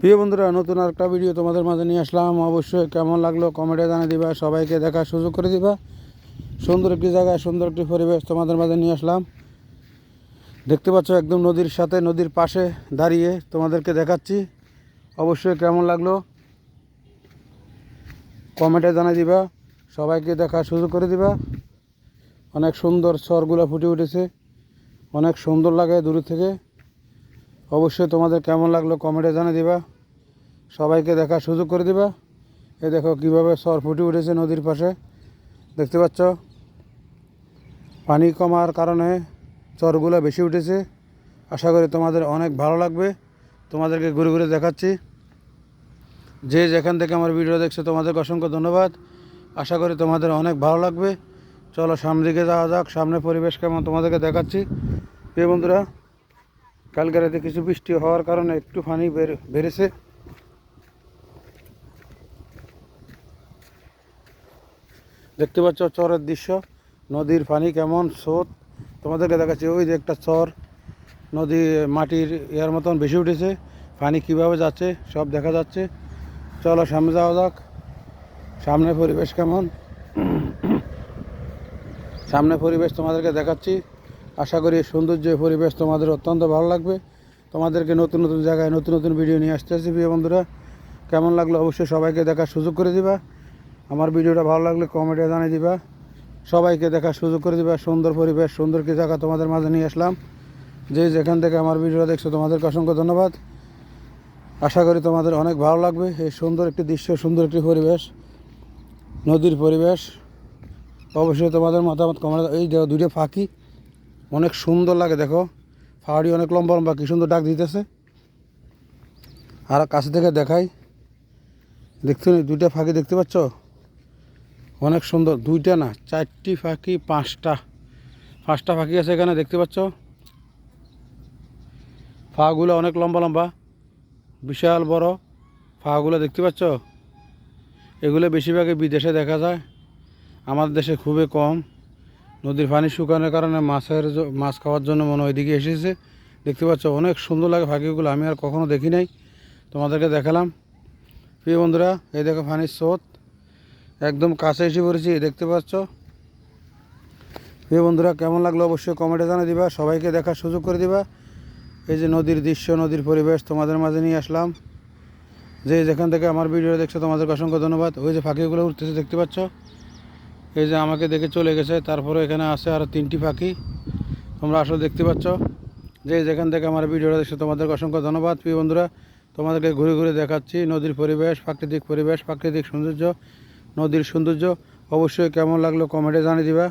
প্রিয় বন্ধুরা, নতুন একটা ভিডিও তোমাদের মাঝে নিয়ে আসলাম। অবশ্যই কেমন লাগল কমেন্টে জানিয়ে দিবা, সবাইকে দেখার সুযোগ করে দিবা। সুন্দর একটি জায়গায় সুন্দর একটি পরিবেশ তোমাদের মাঝে নিয়ে আসলাম। দেখতে পাচ্ছ একদম নদীর সাথে, নদীর পাশে দাঁড়িয়ে তোমাদেরকে দেখাচ্ছি। অবশ্যই কেমন লাগল কমেন্টে জানিয়ে দিবা, সবাইকে দেখার সুযোগ করে দিবা। অনেক সুন্দর স্বরগুলো ফুটে উঠেছে, অনেক সুন্দর লাগে দূর থেকে। অবশ্যই তোমাদের কেমন লাগল কমেন্টে জানিয়ে দিবা। সবাইকে দেখার সুযোগ করে দিবা। এ দেখো কীভাবে সর ফুটে উঠেছে নদীর পাশে। দেখতে পাচ্ছ? পানি কমার কারণে চরগুলো বেশি উঠেছে। আশা করি তোমাদের অনেক ভালো লাগবে। তোমাদেরকে ঘুরে ঘুরে দেখাচ্ছি। যে যেখান থেকে আমার ভিডিও দেখছ, তোমাদেরকে অসংখ্য ধন্যবাদ। আশা করি তোমাদের অনেক ভালো লাগবে। চলো সামনের দিকে যাওয়া যাক। সামনে পরিবেশ কেমন, তোমাদেরকে দেখাচ্ছি। প্রিয় বন্ধুরা কালকে রাতে কিছু বৃষ্টি হওয়ার কারণে একটু পানি বেড়েছে। দেখতে পাচ্ছ চরের দৃশ্য, নদীর পানি কেমন স্রোত। তোমাদেরকে দেখাচ্ছি, ওই যে একটা চর, নদী, মাটির ইয়ার মতন বেশি উঠেছে। পানি কীভাবে যাচ্ছে, সব দেখা যাচ্ছে। চলো সামনে যাওয়া যাক। সামনে পরিবেশ কেমন? সামনে পরিবেশ তোমাদেরকে দেখাচ্ছি। আশা করি সৌন্দর্য পরিবেশ তোমাদের অত্যন্ত ভালো লাগবে। তোমাদেরকে নতুন নতুন জায়গায় নতুন নতুন ভিডিও নিয়ে আসতেছি প্রিয় বন্ধুরা। কেমন লাগল অবশ্যই সবাইকে দেখার সুযোগ করে দিবা। আমার ভিডিওটা ভালো লাগলে কমেন্টে জানিয়ে দিবা। সবাইকে দেখার সুযোগ করে দিবা। সুন্দর পরিবেশ, সুন্দর কি জায়গা তোমাদের মাঝে নিয়ে আসলাম। যে যেখান থেকে আমার ভিডিওটা দেখছ, তোমাদেরকে অসংখ্য ধন্যবাদ। আশা করি তোমাদের অনেক ভালো লাগবে। এই সুন্দর একটি দৃশ্য, সুন্দর একটি পরিবেশ, নদীর পরিবেশ। অবশ্যই তোমাদের মতামত কমেন্ট এই দুইটা পাখি অনেক সুন্দর লাগে, দেখো। পাহাড়ি অনেক লম্বা লম্বা, কি সুন্দর ডাক দিতেছে। আর কাছে থেকে দেখাই। দেখছ নি? দুইটা ফাঁকি দেখতে পাচ্ছ? অনেক সুন্দর। দুইটা না, চারটি ফাঁকি, পাঁচটা। পাঁচটা ফাঁকি আছে এখানে, দেখতে পাচ্ছ? ফাগুলো অনেক লম্বা লম্বা, বিশাল বড় ফাগুলো দেখতে পাচ্ছ? এগুলো বেশিরভাগই বিদেশে দেখা যায়। আমাদের দেশে খুবই কম। নদীর পানি শুকানোর কারণে মাছের মাছ খাওয়ার জন্য মনে এদিকে এসেছে। দেখতে পাচ্ছ, অনেক সুন্দর লাগে পাখিগুলো আমি আর কখনো দেখি নাই। তোমাদেরকে দেখালাম। প্রিয় বন্ধুরা, এই দেখো পানির স্রোত। একদম কাছে এসে পড়েছি দেখতে পাচ্ছ। প্রিয় বন্ধুরা, কেমন লাগল অবশ্যই কমেন্টে জানিয়ে দিবা, সবাইকে দেখার সুযোগ করে দিবা। এই যে নদীর দৃশ্য, নদীর পরিবেশ, তোমাদের মাঝে নিয়ে আসলাম। যে যেখান থেকে আমার ভিডিও দেখছ, তোমাদেরকে অসংখ্য ধন্যবাদ। ওই যে পাখিগুলো উঠতেছে, দেখতে পাচ্ছ। এই যে আমাকে দেখে চলে গেছে, তারপরে এখানে আছে আরও তিনটি পাখি। তোমরা আসলে দেখতে পাচ্ছ। যে যেখান থেকে আমার ভিডিওটা দেখছ, তোমাদেরকে অসংখ্য ধন্যবাদ। প্রিয় বন্ধুরা, তোমাদেরকে ঘুরে ঘুরে দেখাচ্ছি নদীর পরিবেশ, প্রাকৃতিক পরিবেশ, প্রাকৃতিক সৌন্দর্য, নদীর সৌন্দর্য। অবশ্যই কেমন লাগল কমেন্টে জানিয়ে দিবা।